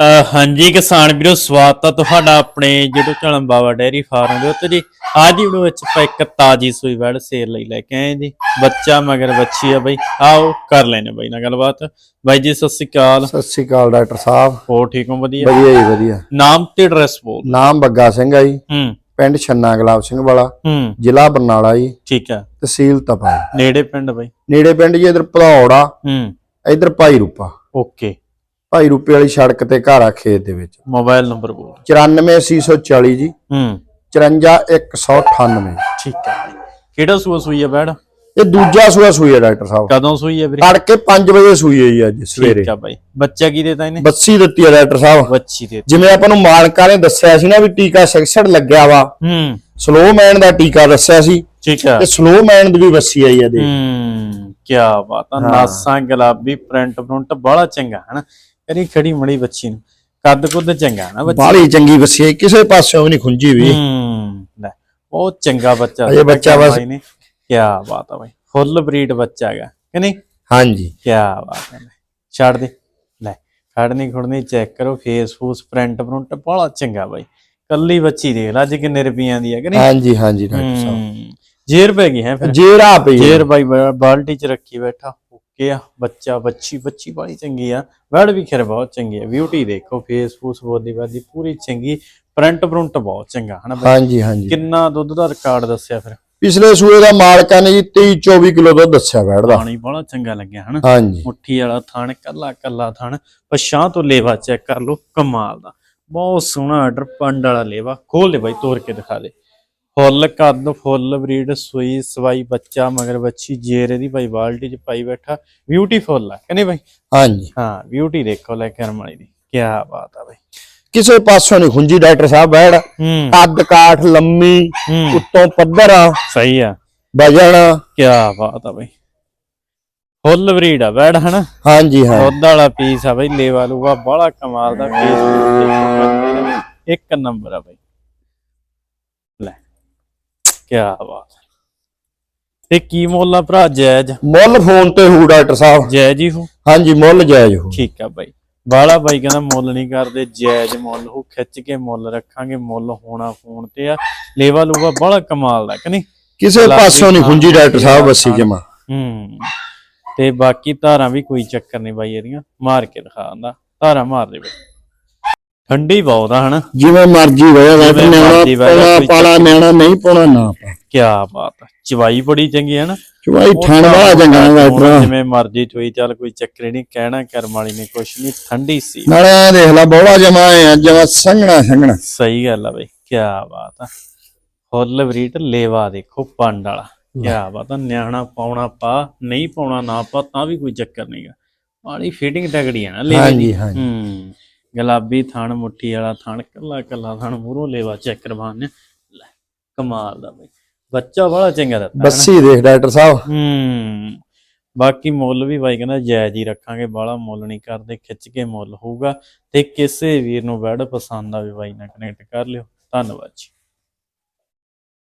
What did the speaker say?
ਹਾਂਜੀ ਕਿਸਾਨ ਵੀਰੋ ਸਵਾਗਤ ਹੈ ਤੁਹਾਡਾ ਆਪਣੇ YouTube channel Baba dairy farm ਦੇ ਉੱਤੇ ਜੀ। ਅੱਜ ਦੀ ਵੀਡੀਓ ਵਿੱਚ ਆਪਾਂ ਇੱਕ ਤਾਜੀ ਸੂਈ ਵੜ ਸੇਲ ਲਈ ਲੈ ਕੇ ਆਏ ਜੀ। ਬੱਚਾ ਮਗਰ ਬੱਚੀ ਆ ਬਈ। ਆਓ ਕਰ ਲੈਨੇ ਬਈ ਨਾਲ ਗੱਲਬਾਤ। ਬਾਈ ਜੀ ਸਤਿ ਸ਼੍ਰੀ ਅਕਾਲ। ਸਤਿ ਸ੍ਰੀ ਅਕਾਲ ਡਾਕਟਰ ਸਾਹਿਬ। ਹੋਰ ਠੀਕ ਹੋ? ਵਧੀਆ। ਵਧੀਆ ਜੀ ਵਧੀਆ। ਨਾਮ ਤੇ ਐਡਰੈਸ ਬੋਲ। ਨਾਮ ਬੱਗਾ ਸਿੰਘ ਆ ਜੀ। ਹੂੰ। ਪਿੰਡ ਛੰਨਾ ਗੁਲਾਬ ਸਿੰਘ ਵਾਲਾ। ਹੂੰ। ਜ਼ਿਲ੍ਹਾ ਬਰਨਾਲਾ ਜੀ। ਠੀਕ ਹੈ ਤਹਿਸੀਲ ਤਪਾ। ਨੇੜੇ ਪਿੰਡ ਬਈ। ਨੇੜੇ ਪਿੰਡ ਜੀ ਇਧਰ ਭਦੌੜ ਆ। ਹੂੰ। ਇਧਰ ਭਾਈ ਰੂਪਾ। ਓਕੇ। ਭਾਈ ਰੂਪੇ ਵਾਲੀ ਸੜਕ ਤੇ ਘਰ ਆ ਖੇਤ ਦੇ ਵਿੱਚ। ਮੋਬਾਈਲ ਨੰਬਰ ਬੋਲ। 94840 ਜੀ। ਹੂੰ। 54198 ਠੀਕ ਹੈ ਕਿਹੜਾ ਸੂਆ ਸੂਈ ਆ ਬੈੜ ਇਹ ਦੂਜਾ ਸੂਆ ਸੂਈ ਹੈ ਡਾਕਟਰ ਸਾਹਿਬ। ਕਦੋਂ ਸੂਈ ਆ ਵੀਰੇ? ਤੜਕੇ 5 ਵਜੇ ਸੂਈ ਹੈ ਜੀ ਅੱਜ ਸਵੇਰੇ। ਠੀਕ ਆ ਬਾਈ। ਬੱਚਾ ਕੀ ਦੇਤਾ ਇਹਨੇ? ਬੱਸੀ ਦਿੱਤੀ ਹੈ ਡਾਕਟਰ ਸਾਹਿਬ। ਬੱਚੀ ਦੇ ਜਿਵੇਂ ਆਪਾਂ ਨੂੰ ਮਾਲਕਾਂ ਨੇ ਦੱਸਿਆ ਸੀ ਨਾ ਵੀ ਟੀਕਾ 66 ਲੱਗਿਆ ਵਾ। ਹੂੰ। ਸਲੋ ਮੈਨ ਦਾ ਟੀਕਾ ਦੱਸਿਆ ਸੀ। ਠੀਕ ਆ। ਤੇ ਸਲੋ ਮੈਨ ਦੀ ਵੀ ਬੱਸੀ ਆਈ ਆ ਦੇ ਹੂੰ। ਕੀ ਬਾਤ ਆ। ਹਾਂ। ਨਾਸਾਂ ਗੁਲਾਬੀ ਪ੍ਰਿੰਟ ਪ੍ਰਿੰਟ ਬੜਾ ਚੰਗਾ ਹਨਾ? ਕਰੀ ਖੜੀ ਮੜੀ ਬੱਚੀ ਨੂੰ। ਕੱਦ ਕੁੱਦ ਚੰਗਾ ਨਾ ਬੱਚੀ। ਬਾਹਲੀ ਚੰਗੀ ਬੱਸੀ ਹੈ ਕਿਸੇ ਪਾਸਿਓਂ ਵੀ ਨਹੀਂ ਖੁੰਝੀ ਵੀ। ਹੂੰ ਲੈ ਬਹੁਤ ਚੰਗਾ ਬੱਚਾ ਅਜੇ ਬੱਚਾ ਬਸ- ਕੀ ਬਾਤ ਆ ਬਾਈ ਫੁੱਲ ਬਰੀਡ ਬੱਚਾ ਹੈਗਾ ਕਿ ਨਹੀਂ? ਹਾਂਜੀ। ਕੀ ਬਾਤ ਹੈ ਲੈ, ਛੱਡ ਦੇ ਲੈ ਖੜਨੀ ਖੁੜਨੀ ਚੈੱਕ ਕਰੋ ਫੇਸ ਫੂਸ ਪ੍ਰਿੰਟ ਪ੍ਰਿੰਟ ਬੜਾ ਚੰਗਾ ਬਾਈ। ਕੱਲੀ ਬੱਚੀ ਦੇਖ ਲੈ ਅੱਜ ਕਿੰਨੇ ਰੁਪਈਆਂ ਦੀ ਹੈ ਕਿ ਨਹੀਂ? ਹਾਂਜੀ ਹਾਂਜੀ ਡਾਕਟਰ ਸਾਹਿਬ। ਹੂੰ ਜੇਰ ਪੈ ਗਈ ਹੈ ਫਿਰ। ਜੇਰਾ ਪਈ। ਜੇਰ ਬਾਈ ਬ- ਬਾਲਟੀ ਚ ਰੱਖੀ ਬੈਠਾ। ਓਕੇ ਆ ਬੱਚਾ ਬੱਚੀ ਬੱਚੀ ਬੜੀ ਚੰਗੀ ਆ ਵੜ ਵੀ ਖੈਰ ਬਹੁਤ ਚੰਗੀ ਆ। ਬਿਊਟੀ ਦੇਖੋ ਫੇਸ ਫੂਸ ਬੋਦੀ ਬਾਦੀ ਪੂਰੀ ਚੰਗੀ ਪ੍ਰਿੰਟ ਪ੍ਰਿੰਟ ਬਹੁਤ ਚੰਗਾ ਹਨਾ? ਹਾਂਜੀ ਹਾਂਜੀ। ਕਿੰਨਾ ਦੁੱਧ ਦਾ ਰਿਕਾਰਡ ਦੱਸਿਆ ਫਿਰ? ਪਿਛਲੇ ਸੂਏ ਦਾ ਮਾਲਕਾਂ ਨੇ ਜੀ 23 24 ਕਿਲੋ ਦੁੱਧ ਦੱਸਿਆ ਬੈਠਦਾ ਪਾਣੀ ਬੜਾ ਚੰਗਾ ਲੱਗਿਆ ਹਨਾ? ਹਾਂਜੀ। ਮੁੱਠੀ ਵਾਲਾ ਥਣ ਕੱਲਾ ਕੱਲਾ ਥਣ ਪਛਾਂ ਤੋਂ ਲੇਵਾ ਚੈੱਕ ਕਰ ਲਓ ਕਮਾਲ ਦਾ। ਬਹੁਤ ਸੋਹਣਾ ਆਰਡਰ ਪੰਡ ਵਾਲਾ ਲੇਵਾ। ਖੋਲ ਦੇ ਬਾਈ ਤੋੜ ਕੇ ਦਿਖਾ ਦੇ। ਫੁੱਲ ਕੱਦ ਫੁੱਲ ਬਰੀਡ ਸੂਈ ਸਵਾਈ ਬੱਚਾ ਮਗਰ ਬੱਚੀ ਜੇਰ ਇਹਦੀ ਭਾਈ ਬਾਲਟੀ ਚ ਪਾਈ ਬੈਠਾ। ਬਿਊਟੀਫੁੱਲ ਆ ਕਹਿੰਦੇ ਬਾਈ? ਹਾਂਜੀ। ਹਾਂ ਬਿਊਟੀ ਦੇਖੋ ਲੈ ਕਰਮ ਵਾਲੀ ਦੀ ਕੀ ਬਾਤ ਆ ਬਾਈ। ਕਿਸੇ ਪਾਸਿਓਂ ਨਹੀਂ ਖੁੰਝੀ ਡਾਕਟਰ ਸਾਹਿਬ ਬੈੜ ਕੱਦ ਕਾਠ ਲੰਮੀ ਉੱਤੋਂ ਪੱਧਰ ਆ ਸਹੀ ਆ। ਵਜਣ ਕੀ ਬਾਤ ਆ ਬਾਈ। ਫੁੱਲ ਬਰੀਡ ਆ ਬੈੜ ਹਨਾ। ਹਾਂਜੀ ਹਾਂ। ਦੁੱਧ ਵਾਲਾ ਪੀਸ ਆ ਬਈ ਲੇਵਾ ਲੂਗਾ ਬੜਾ ਕਮਾਲ ਦਾ ਪੀਸ ਇੱਕ ਨੰਬਰ ਆ ਲੈ ਕੀ ਬਾਤ। ਤੇ ਕੀ ਮੁੱਲ ਆ ਭਰਾ ਜਾਇਜ਼ ਮੁੱਲ ਫੋਨ ਤੇ ਹੂ ਡਾਕਟਰ ਸਾਹਿਬ। ਜਾਇਜ਼ ਹੀ ਹੋ? ਹਾਂਜੀ ਮੁੱਲ ਜਾਇਜ਼ ਹੋ। ਠੀਕ ਆ ਬਾਈ। ਬਾਲਾ ਬਾਈ ਕਹਿੰਦਾ ਮੁੱਲ ਨਹੀਂ ਕਰਦੇ ਜਾਇਜ਼ ਮੁੱਲ ਹੋ ਖਿੱਚ ਕੇ ਮੁੱਲ ਰੱਖਾਂਗੇ ਮੁੱਲ ਹੋਣਾ ਫੋਨ ਤੇ ਆ। ਲੇਵਾ ਲੂਗਾ ਬੜਾ ਕਮਾਲ ਦਾ ਕਿ ਨਹੀਂ? ਕਿਸੇ ਪਾਸਿਓਂ ਨਹੀਂ ਖੁੰਝੀ ਡਾਕਟਰ ਸਾਹਿਬ ਬੱਸੀ ਜਮਾ। ਹੂੰ। ਤੇ ਬਾਕੀ ਧਾਰਾਂ ਵੀ ਕੋਈ ਚੱਕਰ ਨਹੀਂ ਬਾਈ ਇਹਦੀਆਂ। ਮਾਰ ਕੇ ਦਿਖਾ ਦਿੰਦਾ। ਧਾਰਾਂ ਮਾਰ ਦੇ ਬਾਈ। ਠੰਡੀ ਬਹੁਤ ਆ ਹਨਾ? ਜਿਵੇਂ ਮਰਜ਼ੀ ਹੋਇਆ ਵੈਟ ਜਿਵੇਂ ਨਿਆਣਾ ਮਰਜ਼ੀ ਵਹਿ ਜਾ, ਪਾਲਾ ਕੋਈ ਪਾਲਾ ਨਿਆਣਾ ਨਹੀਂ ਪਾਉਣਾ ਨਾ ਪਾ। ਕੀ ਬਾਤ ਆ। ਚਵਾਈ ਬੜੀ ਚੰਗੀ ਹੈ ਨਾ ਠਣ ਵਾਲਾ ਚੰਗਾ ਹੁਣ ਵੈਟਰ ਜਿਵੇਂ ਮਰਜ਼ੀ ਚੋਈ ਚੱਲ ਕੋਈ ਚੱਕਰ ਹੀ ਨਹੀਂ ਕਹਿਣਾ ਕਰਮ ਵਾਲੀ ਨੇ ਕੁਛ ਨਹੀਂ ਠੰਡੀ ਸੀ। ਨਾਲੇ ਦੇਖ ਲੈ ਬੋਲਾ ਜਮਾ ਆ ਜਮਾ ਸੰਘਣਾ ਸੰਘਣਾ। ਸਹੀ ਗੱਲ ਆ ਬਈ ਕੀ ਬਾਤ ਆ। ਫੁੱਲ ਬਰੀਟ ਲੇਵਾ ਦੇਖੋ ਪੰਡ ਵਾਲਾ। ਕੀ ਬਾਤ ਆ ਨਿਆਣਾ ਪਾਉਣਾ ਪਾ ਨਹੀਂ ਪਾਉਣਾ ਨਾ ਪਾ ਤਾਂ ਵੀ ਕੋਈ ਚੱਕਰ ਨਹੀਂਗਾ ਮਾੜੀ ਫਿਟਿੰਗ ਤਗੜੀ ਆ ਨਾ ਲੇਵੇ ਦੀ। ਹਾਂਜੀ ਹਾਂਜੀ। ਹੂੰ। ਗੁਲਾਬੀ ਥਣ ਮੁੱਠੀ ਵਾਲਾ ਥਣ ਕੱਲਾ ਕੱਲਾ ਥਣ ਮੂਰੋਂ ਲੇਵਾ ਚੈੱਕ ਕਰਵਾਉਣੇ ਲੈ ਕਮਾਲ ਦਾ ਬਈ। ਬੱਚਾ ਬੜਾ ਚੰਗਾ ਦਿੱਤਾ। ਬੱਸੀ ਦੇਖ ਡਾਕਟਰ ਸਾਹਿਬ। ਹੂੰ ਬਾਕੀ ਮੁੱਲ ਵੀ ਬਾਈ ਕਹਿੰਦਾ ਜਾਇਜ਼ ਹੀ ਰੱਖਾਂਗੇ ਬਾਹਲਾ ਮੁੱਲ ਨਹੀਂ ਕਰਦੇ ਖਿੱਚ ਕੇ ਮੁੱਲ ਹੋਊਗਾ ਤੇ ਕਿਸੇ ਵੀਰ ਨੂੰ ਵੈਡ ਪਸੰਦ ਆਵੇ ਬਾਈ ਨਾਲ ਕਨੈਕਟ ਕਰ ਲਿਓ। ਧੰਨਵਾਦ ਜੀ।